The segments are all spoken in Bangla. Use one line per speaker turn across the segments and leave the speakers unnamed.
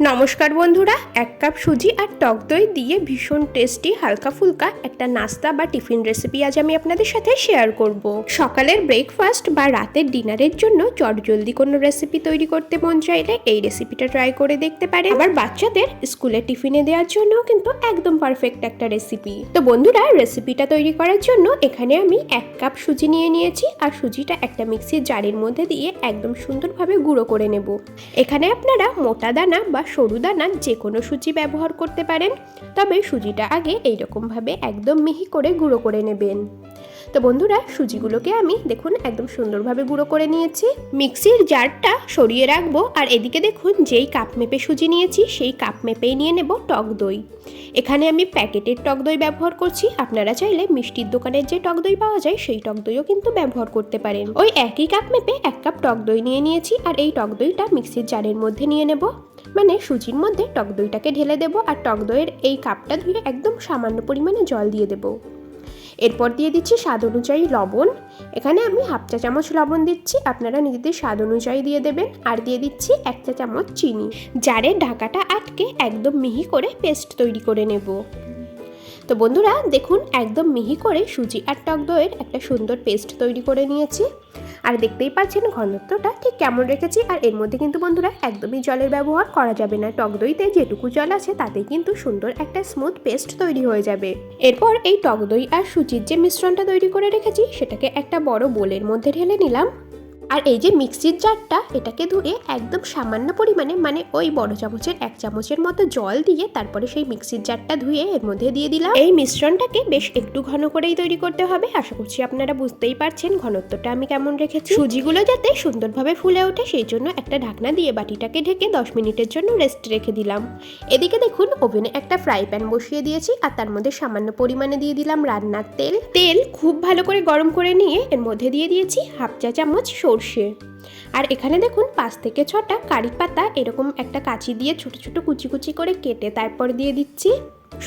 নমস্কার বন্ধুরা, এক কাপ সুজি আর টক দই দিয়ে ভীষণ টেস্টি হালকা ফুলকা একটা নাস্তা বা টিফিন রেসিপি আজ আমি আপনাদের সাথে শেয়ার করব। সকালের ব্রেকফাস্ট বা রাতের ডিনারের জন্য চটজলদি কোনো রেসিপি তৈরি করতে মন চাইলে এই রেসিপিটা ট্রাই করে দেখতে পারে আবার বাচ্চাদের স্কুলে টিফিনে দেওয়ার জন্য কিন্তু একদম পারফেক্ট একটা রেসিপি তো বন্ধুরা রেসিপিটা তৈরি করার জন্য এখানে আমি এক কাপ সুজি নিয়ে নিয়েছি আর সুজিটা একটা মিক্সির জারের মধ্যে দিয়ে একদম সুন্দরভাবে গুঁড়ো করে নেব। এখানে আপনারা মোটা দানা বা সরু দানা যে কোনো সুজি ব্যবহার করতে পারেন, তবে সুজিটা আগে এইরকমভাবে একদম মিহি করে গুঁড়ো করে নেবেন। তো বন্ধুরা, সুজিগুলোকে আমি দেখুন একদম সুন্দরভাবে গুঁড়ো করে নিয়েছি। মিক্সির জারটা সরিয়ে রাখব আর এদিকে দেখুন যেই কাপ মেপে সুজি নিয়েছি, সেই কাপ মেপেই নিয়ে নেব টক দই। এখানে আমি প্যাকেটের টক দই ব্যবহার করছি। আপনারা চাইলে মিষ্টির দোকানের যে টক দই পাওয়া যায়, সেই টক দইও কিন্তু ব্যবহার করতে পারেন। ওই একই কাপ মেপে এক কাপ টক দই নিয়ে নিয়েছি আর এই টক দইটা মিক্সির জারের মধ্যে নিয়ে নেব। মানে সুজির মধ্যে টক দইটাকে ঢেলে দেবো আর টক দইয়ের এই কাপটা ধুয়ে একদম সামান্য পরিমাণে জল দিয়ে দেবো। এরপর দিয়ে দিচ্ছি স্বাদ অনুযায়ী লবণ। এখানে আমি হাফ চা চামচ লবণ দিচ্ছি, আপনারা নিজেদের স্বাদ অনুযায়ী দিয়ে দেবেন। আর দিয়ে দিচ্ছি এক চা চামচ চিনি জারে ঢাকাটা আটকে একদম মিহি করে পেস্ট তৈরি করে নেব। তো বন্ধুরা, দেখুন, একদম মিহি করে সুজি আর টক দইয়ের একটা সুন্দর পেস্ট তৈরি করে নিয়েছি। আর দেখতেই পাচ্ছেন ঘনত্বটা ঠিক কেমন রেখেছি, আর এর মধ্যে কিন্তু বন্ধুরা একদমই জলের ব্যবহার করা যাবে না। টক দইতে যেটুকু জল আছে, তাতে কিন্তু সুন্দর একটা স্মুথ পেস্ট তৈরি হয়ে যাবে। এরপর এই টক দই আর সুচির যে মিশ্রণটা তৈরি করে রেখেছি, সেটাকে একটা বড় বোলের মধ্যে ঢেলে নিলাম। আর এই যে মিক্সির জারটা, এটাকে ধুয়ে একদম সামান্য পরিমাণে মানে ওই বড় চামচের, এক চামচের মতো জল দিয়ে তারপরে সেই মিক্সির জারটা ধুয়ে এর মধ্যে দিয়ে দিলাম। এই মিশ্রণটাকে বেশ একটু ঘন করেই তৈরি করতে হবে। আশা করছি আপনারা বুঝতেই পারছেন ঘনত্বটা আমি কেমন রেখেছি। সুজিগুলো যাতে সুন্দরভাবে ফুলে ওঠে, সেই জন্য একটা ঢাকনা দিয়ে বাটিটাকে ঢেকে দশ মিনিটের জন্য রেস্ট রেখে দিলাম। এদিকে দেখুন, ওভেনে একটা ফ্রাই প্যান বসিয়ে দিয়েছি আর তার মধ্যে সামান্য পরিমাণে দিয়ে দিলাম রান্নার তেল। তেল খুব ভালো করে গরম করে নিয়ে এর মধ্যে দিয়ে দিয়েছি হাফ চা চামচ সর্ষে আর এখানে দেখুন, পাঁচ থেকে ছটা কারি পাতা এরকম একটা কাঁচি দিয়ে ছোটো ছোটো কুচি কুচি করে কেটে তারপর দিয়ে দিচ্ছি।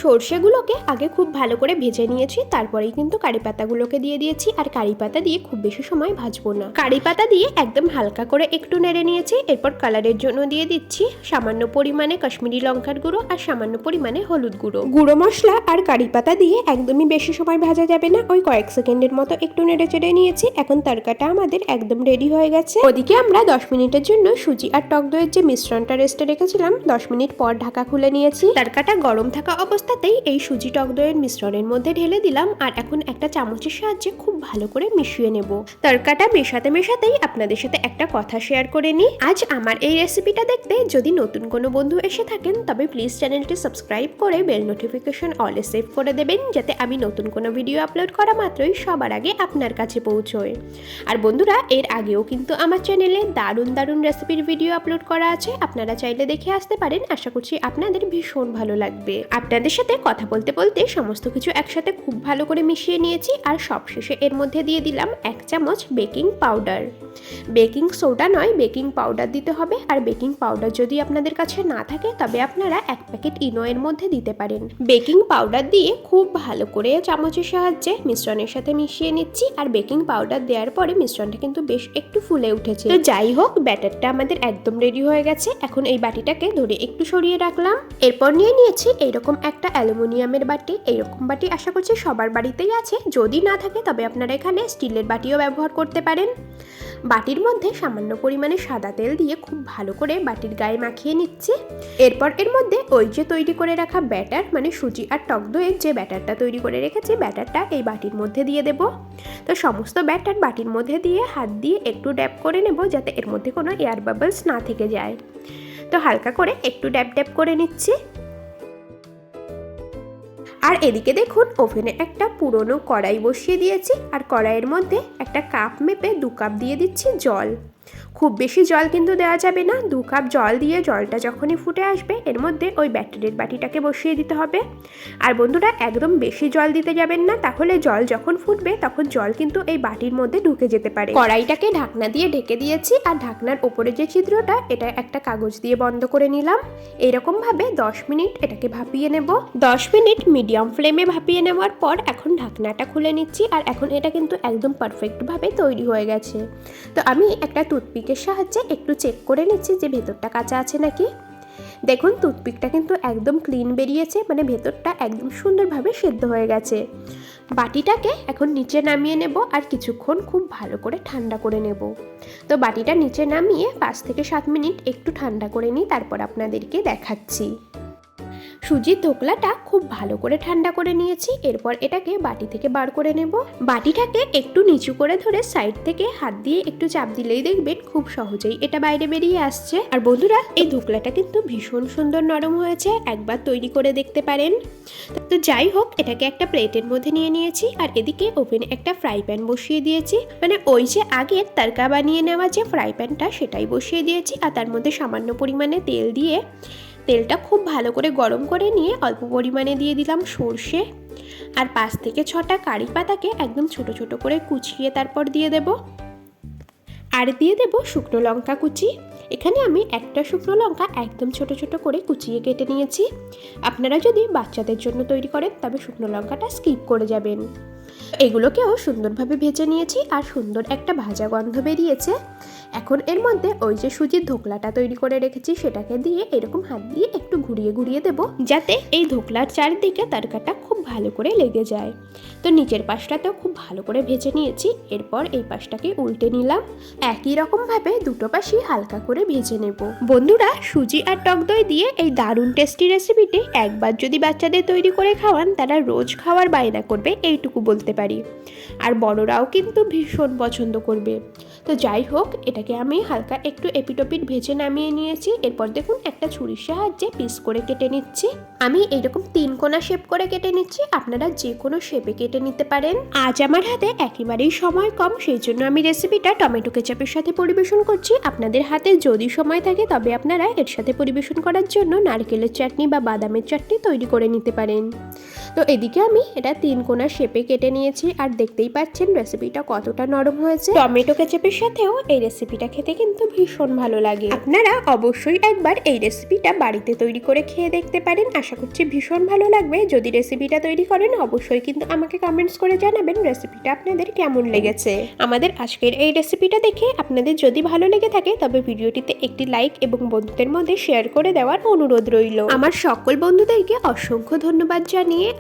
সর্ষেগুলোকে আগে খুব ভালো করে ভেজে নিয়েছি, তারপরেই কিন্তু কারি পাতাগুলোকে দিয়ে দিয়েছি, আর কারি পাতা দিয়ে খুব বেশি সময় ভাজবো না। কারি পাতা দিয়ে একদম হালকা করে একটু নেড়ে নিয়েছি, এরপর কালারের জন্য দিয়ে দিচ্ছি সামান্য পরিমাণে কাশ্মীরি লঙ্কার গুঁড়ো আর সামান্য পরিমাণে হলুদ গুঁড়ো। গুঁড়ো মশলা আর কারি পাতা দিয়ে একদমই বেশি সময় ভাজা যাবে না, ওই কয়েক সেকেন্ডের মতো একটু নেড়ে চেড়ে নিয়েছি, এখন তরকাটা আমাদের একদম রেডি হয়ে গেছে। ওদিকে আমরা দশ মিনিটের জন্য সুজি আর টক দইয়ের যে মিশ্রণটা রেস্টে রেখেছিলাম, দশ মিনিট পর ঢাকা খুলে নিয়েছি। তরকাটা গরম থাকা অবস্থাতেই এই সুজি টক দইয়ের মিশ্রণের মধ্যে ঢেলে দিলাম আর এখন একটা চামচের সাহায্যে খুব ভালো করে মিশিয়ে নেব। তরকাটা মেশাতে মেশাতেই আপনাদের সাথে একটা কথা শেয়ার করে নিই। আজ আমার এই রেসিপিটা দেখতে যদি নতুন কোনো বন্ধু এসে থাকেন, তবে প্লিজ চ্যানেলটি সাবস্ক্রাইব করে বেল নোটিফিকেশন অলে সেভ করে দেবেন, যাতে আমি নতুন কোনো ভিডিও আপলোড করা মাত্রই সবার আগে আপনার কাছে পৌঁছয় আর বন্ধুরা, এর আগেও কিন্তু আমার চ্যানেলে দারুণ দারুণ রেসিপির ভিডিও আপলোড করা আছে। আপনারা চাইলে দেখে আসতে পারেন। আশা করছি আপনাদের ভীষণ ভালো লাগবে। আপনাদের সাথে কথা বলতে বলতে সমস্ত কিছু একসাথে খুব ভালো করে মিশিয়ে নিয়েছি আর সবশেষে এর মধ্যে দিয়ে দিলাম এক চামচ বেকিং পাউডার। বেকিং সোডা নয়, বেকিং পাউডার দিতে হবে আর বেকিং পাউডার যদি আপনাদের কাছে না থাকে তবে আপনারা এক প্যাকেট ইনো এর মধ্যে দিতে পারেন। বেকিং পাউডার দিয়ে খুব ভালো করে চামচের সাহায্যে মিশ্রণের সাথে মিশিয়ে নিচ্ছি আর বেকিং পাউডার দেওয়ার পরে মিশ্রণটা কিন্তু বেশ একটু ফুলে উঠেছে। তো যাই হোক, ব্যাটারটা আমাদের একদম রেডি হয়ে গেছে। এখন এই বাটিটাকে ধরে একটু সরিয়ে রাখলাম। এরপর নিয়ে নিয়েছি এইরকম একটা অ্যালুমিনিয়ামের বাটি এইরকম বাটি আশা করছি সবার বাড়িতেই আছে। যদি না থাকে, তবে আপনারা এখানে স্টিলের বাটিও ব্যবহার করতে পারেন। বাটির মধ্যে সামান্য পরিমাণে সাদা তেল দিয়ে খুব ভালো করে বাটির গায়ে মাখিয়ে নিচ্ছি। এরপর এর মধ্যে ওই যে তৈরি করে রাখা ব্যাটার মানে সুজি আর টক দইয়ের যে ব্যাটারটা তৈরি করে রেখেছি, ব্যাটারটা এই বাটির মধ্যে দিয়ে দেব। তো সমস্ত ব্যাটার বাটির মধ্যে দিয়ে হাত দিয়ে একটু ড্যাপ করে নেব যাতে এর মধ্যে কোনো এয়ার বাবলস না থেকে যায়। তো হালকা করে একটু ড্যাপ ড্যাপ করে নিচ্ছি। আর এদিকে দেখুন, ওভেনে একটা পুরনো কড়াই বসিয়ে দিয়েছি আর কড়াইয়ের মধ্যে একটা কাপ মেপে দু কাপ দিয়ে দিচ্ছি জল। খুব বেশি জল কিন্তু দেওয়া যাবে না। দু কাপ জল দিয়ে জলটা যখনই ফুটে আসবে, এর মধ্যে ওই ব্যাটারির বাটিটাকে বসিয়ে দিতে হবে। আর বন্ধুরা, একদম বেশি জল দিতে যাবেন না, তাহলে জল যখন ফুটবে, তখন জল কিন্তু এই বাটির মধ্যে ঢুকে যেতে পারে। কড়াইটাকে ঢাকনা দিয়ে ঢেকে দিয়েছি, আর ঢাকনার ওপরে যে ছিদ্রটা, এটা একটা কাগজ দিয়ে বন্ধ করে নিলাম। এরকমভাবে দশ মিনিট এটাকে ভাপিয়ে নেব। দশ মিনিট মিডিয়াম ফ্লেমে ভাপিয়ে নেওয়ার পর এখন ঢাকনাটা খুলে নিচ্ছি, আর এখন এটা কিন্তু একদম পারফেক্টভাবে তৈরি হয়ে গেছে। তো আমি একটা টুথপিকের সাহায্যে একটু চেক করে নিচ্ছি যে ভেতরটা কাঁচা আছে নাকি। দেখুন, টুথপিকটা কিন্তু একদম ক্লিন বেরিয়েছে মানে ভেতরটা একদম সুন্দরভাবে সেদ্ধ হয়ে গেছে। বাটিটাকে এখন নিচে নামিয়ে নেব আর কিছুক্ষণ খুব ভালো করে ঠান্ডা করে নেব। তো বাটিটা নিচে নামিয়ে পাঁচ থেকে সাত মিনিট একটু ঠান্ডা করে নিই, তারপর আপনাদেরকে দেখাচ্ছি। সুজির ধোকলাটা খুব ভালো করে ঠান্ডা করে নিয়েছি, এরপর এটাকে বাটি থেকে বার করে নেব। বাটিটাকে একটু নিচু করে ধরে সাইড থেকে হাত দিয়ে একটু চাপ দিলেই দেখবেন খুব সহজেই এটা বাইরে বেরিয়ে আসছে। আর বন্ধুরা, এই ধোকলাটা কিন্তু ভীষণ সুন্দর নরম হয়েছে, একবার তৈরি করে দেখতে পারেন। তো যাই হোক, এটাকে একটা প্লেটের মধ্যে নিয়ে নিয়েছি, আর এদিকে ওভেনে একটা ফ্রাই প্যান বসিয়ে দিয়েছি। মানে ওই যে আগের তারকা বানিয়ে নেওয়া যে ফ্রাই প্যানটা, সেটাই বসিয়ে দিয়েছি, আর তার মধ্যে সামান্য পরিমাণে তেল দিয়ে তেলটা খুব ভালো করে গরম করে নিয়ে অল্প পরিমাণে দিয়ে দিলাম সর্ষে। আর পাঁচ থেকে ছটা কারি পাতাকে একদম ছোট ছোট করে কুচিয়ে তারপর দিয়ে দেব। আর দিয়ে দেব শুকনো লঙ্কা কুচি। এখানে আমি একটা শুকনো লঙ্কা একদম ছোট ছোট করে কুচিয়ে কেটে নিয়েছি। আপনারা যদি বাচ্চাদের জন্য তৈরি করেন, তবে শুকনো লঙ্কাটা স্কিপ করে যাবেন। এগুলোকেও সুন্দরভাবে ভেজে নিয়েছি আর সুন্দর একটা ভাজা গন্ধ বেরিয়েছে। এখন এর মধ্যে ওই যে সুজির ধোকলাটা তৈরি করে রেখেছি, সেটাকে দিয়ে এরকম হাত দিয়ে একটু ঘুরিয়ে ঘুরিয়ে দেব, যাতে এই ধোকলার চারিদিকে তরকাটা খুব ভালো করে লেগে যায়। তো নিচের পাশটাতেও খুব ভালো করে ভেজে নিয়েছি, এরপর এই পাশটাকে উল্টে নিলাম। একই রকমভাবে দুটো পাশই হালকা করে ভেজে নেব। বন্ধুরা, সুজি আর টক দই দিয়ে এই দারুণ টেস্টি রেসিপিটি একবার যদি বাচ্চাদের তৈরি করে খাওয়ান, তারা রোজ খাওয়ার বায়না করবে, এইটুকু বলতে পারি। আর বড়রাও কিন্তু ভীষণ পছন্দ করবে। তো যাই হোক এটাকে আমি হালকা একটু এপিটোপিট ভেজে নামিয়ে নিয়েছি। এরপর দেখুন, একটা ছুরির সাহায্যে পিস করে কেটে নিচ্ছি। আমি এইরকম তিন কোনা শেপ করে কেটে নিচ্ছি। আপনারা যে কোনো শেপে কেটে নিতে পারেন। আজ আমার হাতে একেবারেই সময় কম, সেই জন্য আমি রেসিপিটা টমেটো কেচাপের সাথে পরিবেশন করছি। আপনাদের হাতে যদি সময় থাকে, তবে আপনারা এর সাথে পরিবেশন করার জন্য নারকেলের চাটনি বা বাদামের চাটনি তৈরি করে নিতে পারেন। তো এদিকে আমি এটা তিন কোনা শেপে কেটে নিয়েছি আর দেখতেই পাচ্ছেন রেসিপিটা কতটা নরম হয়েছে। টমেটো কেচাপের সাথেও এই রেসিপিটা খেতে কিন্তু ভীষণ ভালো লাগে। আপনারা অবশ্যই একবার এই রেসিপিটা বাড়িতে তৈরি করে খেয়ে দেখতে পারেন। আশা করছি ভীষণ ভালো লাগবে। যদি রেসিপিটা তৈরি করেন, অবশ্যই কিন্তু আমাকে কমেন্টস করে জানাবেন রেসিপিটা আপনাদের কেমন লেগেছে। আমাদের আজকের এই রেসিপিটা দেখে আপনাদের যদি ভালো লেগে থাকে, তবে ভিডিওটিতে একটি লাইক এবং বন্ধুদের মধ্যে শেয়ার করে দেওয়ার অনুরোধ রইল। আমার সকল বন্ধুদেরকে অসংখ্য ধন্যবাদ জানিয়ে